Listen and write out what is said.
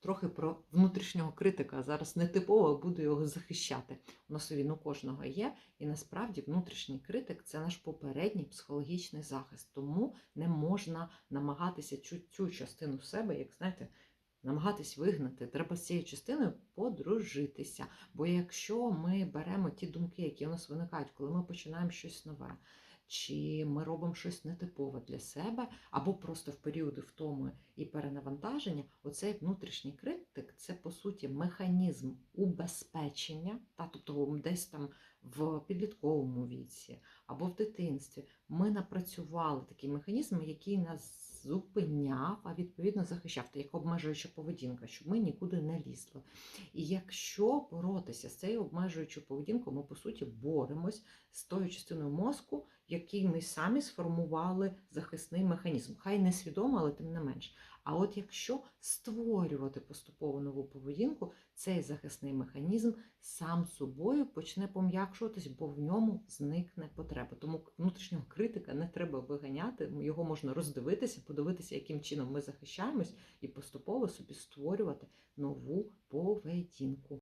трохи про внутрішнього критика. Зараз не типово буду його захищати. У нас він у кожного є, і насправді внутрішній критик це наш попередній психологічний захист. Тому не можна намагатися цю частину себе, як знаєте, намагатись вигнати. Треба з цією частиною подружитися. Бо якщо ми беремо ті думки, які у нас виникають, коли ми починаємо щось нове, чи ми робимо щось нетипове для себе, або просто в періоди втоми і перенавантаження, оцей внутрішній критик це по суті механізм убезпечення, та тобто десь там в підлітковому віці або в дитинстві ми напрацювали такий механізм, який нас зупиняв, а відповідно захищав, та як обмежуюча поведінка, щоб ми нікуди не лізли. І якщо боротися з цією обмежуючою поведінкою, ми по суті боремось з тою частиною мозку, в якій ми самі сформували захисний механізм. Хай не свідомо, але тим не менш. А от якщо створювати поступово нову поведінку, цей захисний механізм сам собою почне пом'якшуватись, бо в ньому зникне потреба. Тому внутрішнього критика не треба виганяти, його можна роздивитися, подивитися, яким чином ми захищаємось, і поступово собі створювати нову поведінку.